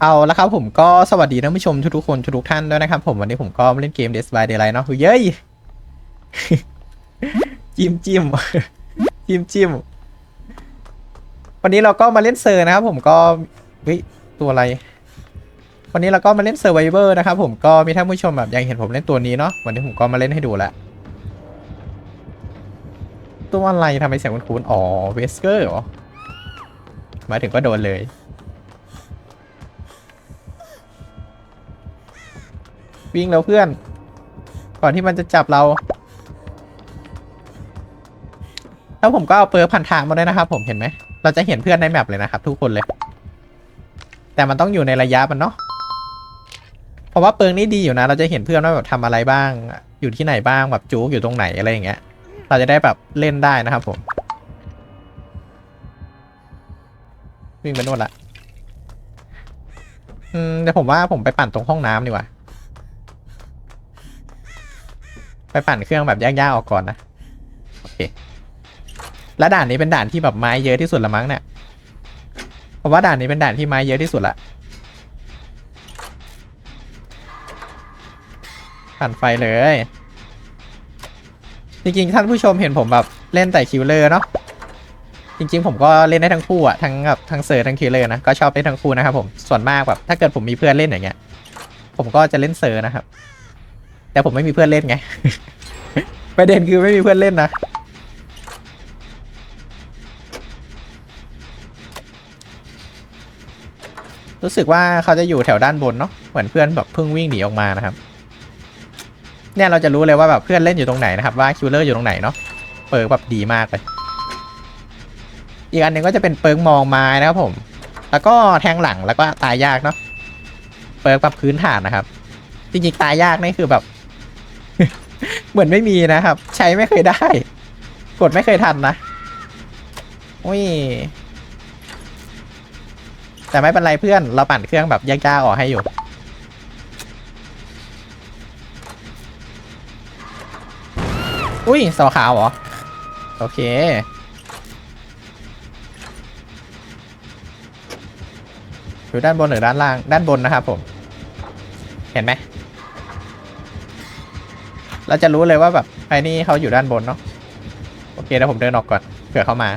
เอาละครับผมก็สวัสดีท่านผู้ชมทุกๆคนทุกๆท่านด้วยนะครับผมวันนี้ผมก็มาเล่นเกม Dead by Daylight เนาะเย้ยจิ้มจิ้มจิ้มจิ้มวันนี้เราก็มาเล่นเซอร์นะครับผมก็เฮ้ยตัวอะไร วันนี้เราก็มาเล่นเซอร์ไวเวอร์นะครับผมก็มีท่านผู้ชมแบบยากเห็นผมเล่นตัวนี้เนาะวันนี้ผมก็มาเล่นให้ดูละตัวอะไรทำไมเสียงคุ้นๆอ๋อเวสเกอร์เหรอมาถึงก็โดนเลย วิ่งแล้วเพื่อน ก่อนที่มันจะจับเรา แล้วผมก็เอาเปิร์พันทางมาด้วยนะครับ ผมเห็นไหม เราจะเห็นเพื่อนในแมปเลยนะครับ ทุกคนเลย แต่มันต้องอยู่ในระยะมันเนาะเพราะว่าเปิร์นี้ดีอยู่นะ เราจะเห็นเพื่อนว่าแบบทำอะไรบ้าง อยู่ที่ไหนบ้างแบบจู๊กอยู่ตรงไหนอะไรอย่างเงี้ย เราจะได้แบบเล่นได้นะครับ ผม วิ่งไปนู่นละอืมแต่ผมว่าผมไปปั่นตรงห้องน้ำดีกว่า ไปปั่นเครื่องแบบยากๆออกก่อนนะโอเคและด่านนี้เป็นด่านที่แบบไม้เยอะที่สุดละมั้งเนี่ยผมว่าด่านนี้เป็นด่านที่ไม้เยอะที่สุดละปั่นไฟเลยจริงๆท่านผู้ชมเห็นผมแบบเล่นแต่คิวเลอร์เนาะจริงๆผมก็เล่นได้ทั้งคู่อะทั้งแบบทั้งเซอร์ทั้งคิวเลอร์นะก็ชอบเล่นทั้งคู่นะครับผมส่วนมากแบบถ้าเกิดผมมีเพื่อนเล่นอย่างเงี้ยผมก็จะเล่นเซอร์นะครับ แต่ผมไม่มีเพื่อนเล่นไง ประเด็นคือไม่มีเพื่อนเล่นนะ รู้สึกว่าเขาจะอยู่แถวด้านบนเนาะ เหมือนเพื่อนแบบเพิ่งวิ่งหนีออกมานะครับ เนี่ยเราจะรู้เลยว่าแบบเพื่อนเล่นอยู่ตรงไหนนะครับ ว่าคิวเลอร์อยู่ตรงไหนเนาะ เปิร์กแบบดีมากเลย อีกอันหนึ่งก็จะเป็นเปิร์กมองไม้นะครับผม แล้วก็แทงหลังแล้วก็ตายยากเนาะ เปิร์กแบบพื้นฐานนะครับ จริงๆตายยากนี่คือแบบ เหมือนไม่มีนะครับ ใช้ไม่เคยได้ กดไม่เคยทันนะอุ้ยแต่ไม่เป็นไรเพื่อน เราปั่นเครื่องแบบยากๆออกให้อยู่ อุ้ยสวขาวเหรอ โอเค อยู่ด้านบนหรือด้านล่าง ด้านบนนะครับผม เห็นไหม เราจะรู้เลยว่าแบบไอ้นี่เขาอยู่ด้านบนเนาะโอเคเดี๋ยวผมเดินออกก่อนเผื่อเขามา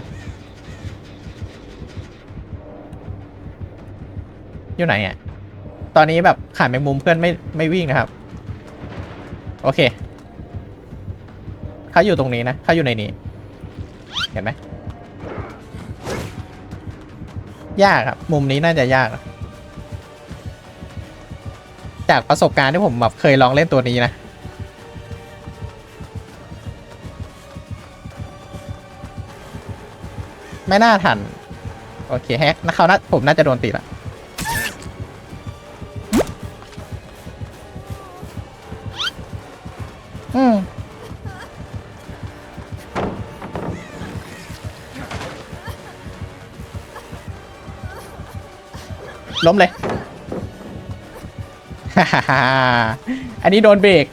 อยู่ไหนอะ ตอนนี้แบบขาแมงมุมเพื่อนไม่ไม่วิ่งนะครับ โอเคเขาอยู่ตรงนี้นะเขาอยู่ในนี้ เห็นไหมยากครับมุมนี้น่าจะยาก จากประสบการณ์ที่ผมแบบเคยลองเล่นตัวนี้นะ ไม่น่าทัน โอเคแฮกนะเขาน่าผมน่าจะโดนตีละอืมล้มเลย อันนี้โดนเบรก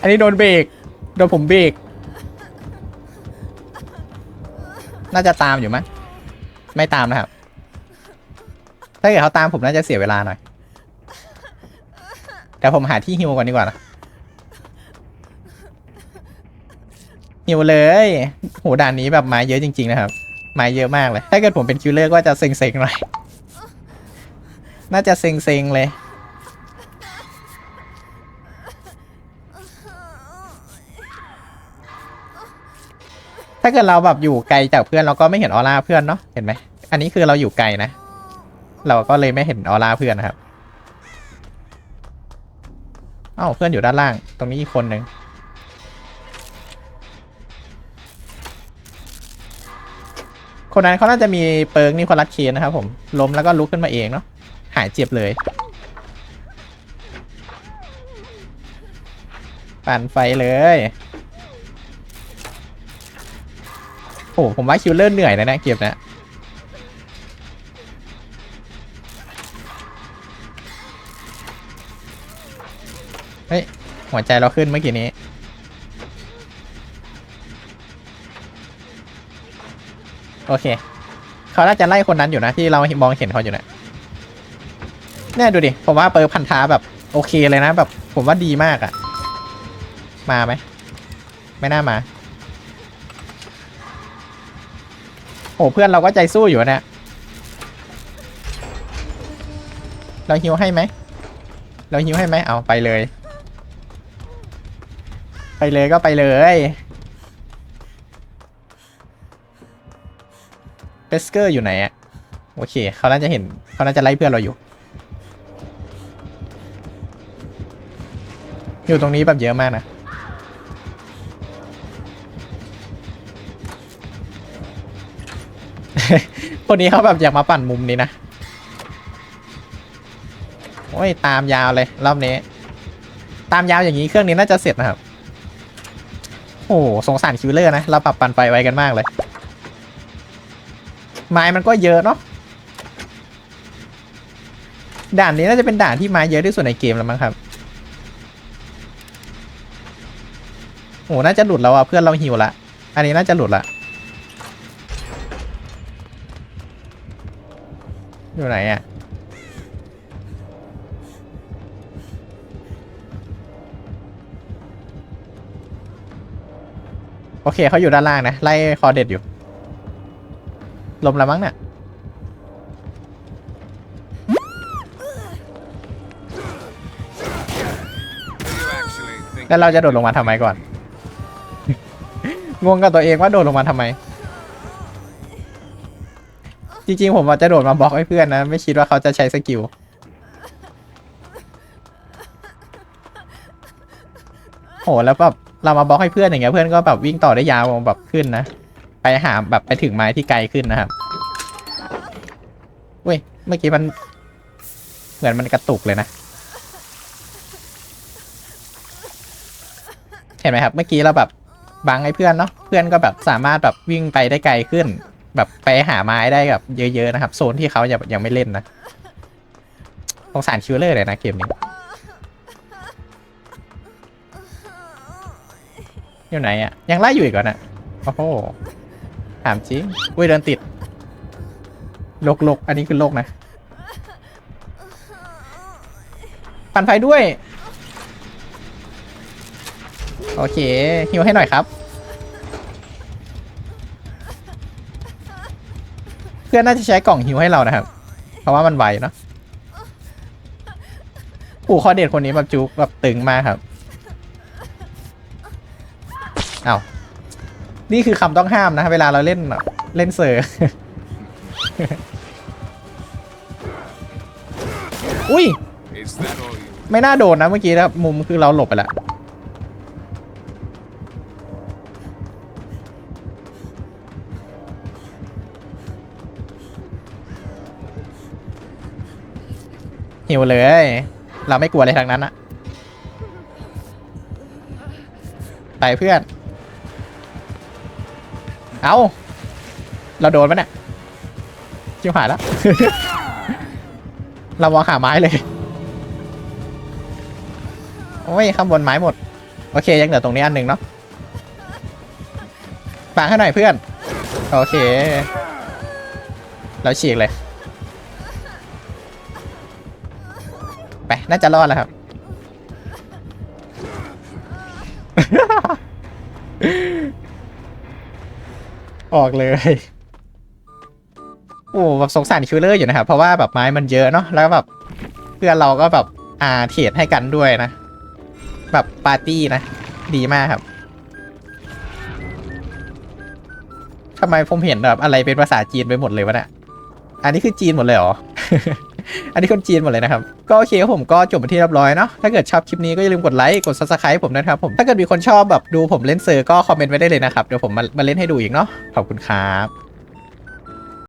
อันนี้โดนเบรก โดนผมเบรก น่าจะตามอยู่มั้ยไม่ตามนะครับ ถ้าเกิดเขาตามผมน่าจะเสียเวลาหน่อย แต่ผมหาที่ฮิวก่อนดีกว่านะฮิวเลยโหด่านนี้แบบไม้เยอะจริง ๆ นะครับ ไม้เยอะมากเลย ถ้าเกิดผมเป็นคิวเลอร์ก็จะเซ็งๆหน่อย น่าจะเซ็งๆเลย ถ้าเกิดเราแบบอยู่ไกลจากเพื่อนเราก็ไม่เห็นออร่าเพื่อนเนาะเห็นไหมอันนี้คือเราอยู่ไกลนะ เราก็เลยไม่เห็นออร่าเพื่อนนะครับเอ้าเพื่อนอยู่ด้านล่าง ตรงนี้อีกคนหนึ่งคนนั้นเขาน่าจะมีเปิร์กนี่คนรัดเคนนะครับผมล้มแล้วก็ลุกขึ้นมาเองเนาะหายเจ็บเลย ปั่นไฟเลย โอ้ผมว่าคิวเลอร์เหนื่อยนะเนี่ยเก็บนะเฮ้ย หัวใจเราขึ้นเมื่อกี้นี้โอเค เขาน่าจะไล่คนนั้นอยู่นะที่เรามองเห็นเขาอยู่นะเนี่ยดูดิ ผมว่าเปิร์พันธาแบบโอเคเลยนะแบบผมว่าดีมากอะมาไหม ไม่น่ามา โอ้เพื่อนเราก็ใจสู้อยู่นะเราฮิวให้ไหมเราฮิวให้ไหมเอาไปเลย ไปเลยก็ไปเลยเปสเกอร์อยู่ไหนอะโอเคเขาน่าจะเห็นเขาน่าจะไล่เพื่อนเราอยู่อยู่ตรงนี้แบบเยอะมากนะ คนนี้เขาแบบอยากมาปั่นมุมนี้นะ โอ้ย ตามยาวเลยรอบนี้ ตามยาวอย่างนี้เครื่องนี้น่าจะเสร็จนะครับ โอ้โหสงสารคิวเลอร์นะ เราปรับปั่นไฟไว้กันมากเลย ไม้มันก็เยอะเนาะ ด่านนี้น่าจะเป็นด่านที่ไม้เยอะที่สุดในเกมแล้วมั้งครับโอ้น่าจะหลุดแล้วอะเพื่อนเราหิวละ อันนี้น่าจะหลุดละ อยู่ไหนอะโอเคเขาอยู่ด้านล่างนะ ไล่คอเด็ดอยู่ ลมล้วมั้งเนี่ยแล้วเราจะโดดลงมาทำไมก่อน งงกับตัวเองว่าโดดลงมาทำไม จริงๆผมว่าจะโดดมาบล็อกให้เพื่อนนะ ไม่คิดว่าเขาจะใช้สกิล โหแล้วแบบเรามาบล็อกให้เพื่อนอย่างเงี้ยเพื่อนก็แบบวิ่งต่อได้ยาวแบบขึ้นนะ ไปหาแบบไปถึงไม้ที่ไกลขึ้นนะครับเว้ยเมื่อกี้มันเหมือนมันกระตุกเลยนะ เห็นไหมครับ เมื่อกี้เราแบบบังให้เพื่อนเนาะเพื่อนก็แบบสามารถแบบวิ่งไปได้ไกลขึ้น แบบไปหาไม้ได้แบบเยอะๆนะครับ โซนที่เขายังยังไม่เล่นนะสงสารคิวเลอร์เลยนะเกมนี้ อยู่ไหนอะยังไล่อยู่อีกเหรอนะโอ้โหถามจริงอุ้ยเดินติดโลกโลกอันนี้คือโลกนะ ปั่นไฟด้วย โอเคฮิวให้หน่อยครับ พื่อนน่าจะใช้กล่องฮิวให้เรานะครับ เพราะว่ามันไวเนาะผู้คอเด็ดคนนี้แบบจุกแบบตึงมากครับเอานี่คือคำต้องห้ามนะ เวลาเราเล่นเล่นเซอร์อุ้ย ไม่น่าโดนนะเมื่อกี้นะมุมคือเราหลบไปแล้ว หิวเลย เราไม่กลัวอะไรทั้งนั้นอะไปเพื่อน เอาเราโดนปะเนี่ยชิวหายแล้ว เรามองหาไม้เลย โอ้ยข้างบนไม้หมด โอเค ยังเหลือตรงนี้อันหนึ่งเนาะฟังให้หน่อยเพื่อน โอเค เราฉีกเลย ไปน่าจะรอดแล้วครับ ออกเลย โอ้แบบสงสารคิวเลอร์อยู่นะครับ เพราะว่าแบบไม้มันเยอะเนาะแล้วแบบเพื่อนเราก็แบบอ่าเทรดให้กันด้วยนะ แบบปาร์ตี้นะ ดีมากครับทำไมผมเห็นแบบอะไรเป็นภาษาจีนไปหมดเลยวะเนี่ยอันนี้คือจีนหมดเลยเหรอ อันนี้คนจีนหมดเลยนะครับ ก็โอเคครับผมก็จบไปที่เรียบร้อยเนาะถ้าเกิดชอบคลิปนี้ก็อย่าลืมกดไลค์กด subscribe ผมนะครับผมถ้าเกิดมีคนชอบแบบดูผมเล่นเซอร์ก็คอมเมนต์ไว้ได้เลยนะครับเดี๋ยวผมมามาเล่นให้ดูอีกเนาะขอบคุณครับ